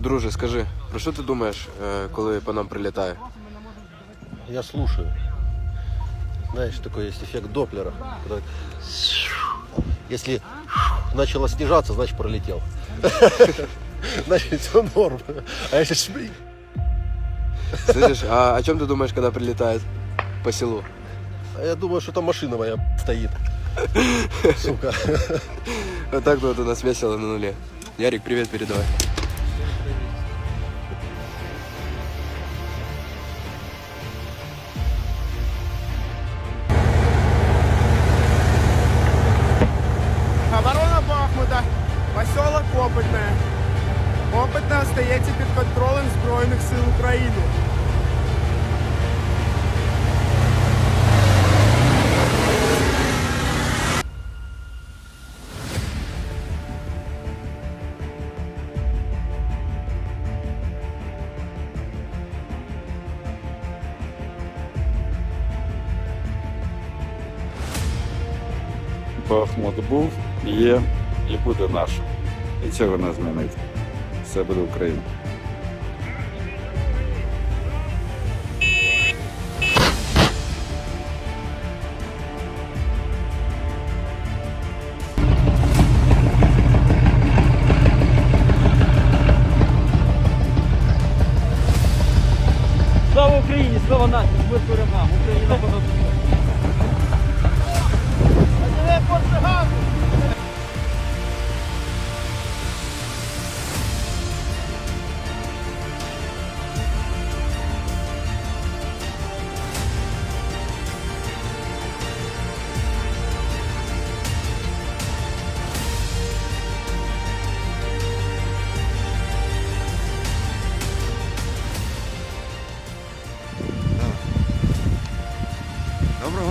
Друже, скажи, про що ти думаєш, е, коли по нам прилітає? Я слушаю. Знаешь, такой есть эффект Доплера. когда Если начало снижаться, значит пролетел. Значит, все норм. А если шпи- Слышиш, а о чем ты думаешь, когда прилетает по селу? А я думаю, что там машина моя стоит. Сука. Вот так вот у нас весело на нуле. Ярик, привет передавай. Опитне остається під контролем Збройних сил України. Бахмут був, є і буде нашим. І цього не змінити. Все буде Україна. Слава Україні! Слава нації! Ми перемагам! Україна понад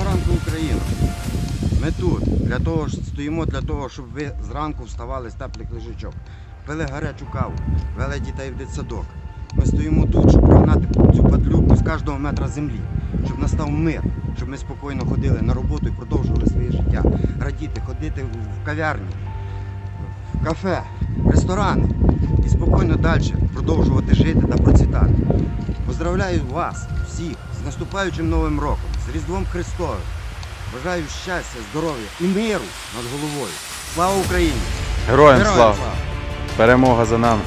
Ранку, Україна! Ми тут для того, стоїмо для того, щоб ви зранку вставали з теплих лежачок, пили гарячу каву, вели дітей в дитсадок. Ми стоїмо тут, щоб прогнати цю падлюку з кожного метра землі, щоб настав мир, щоб ми спокійно ходили на роботу і продовжували своє життя. Радіти, ходити в кав'ярні, в кафе, в ресторани і спокійно далі продовжувати жити та процвітати. Поздравляю вас всіх з наступаючим Новим роком, з Різдвом Христовим. Бажаю щастя, здоров'я і миру над головою. Слава Україні! Героям слава! Перемога за нами!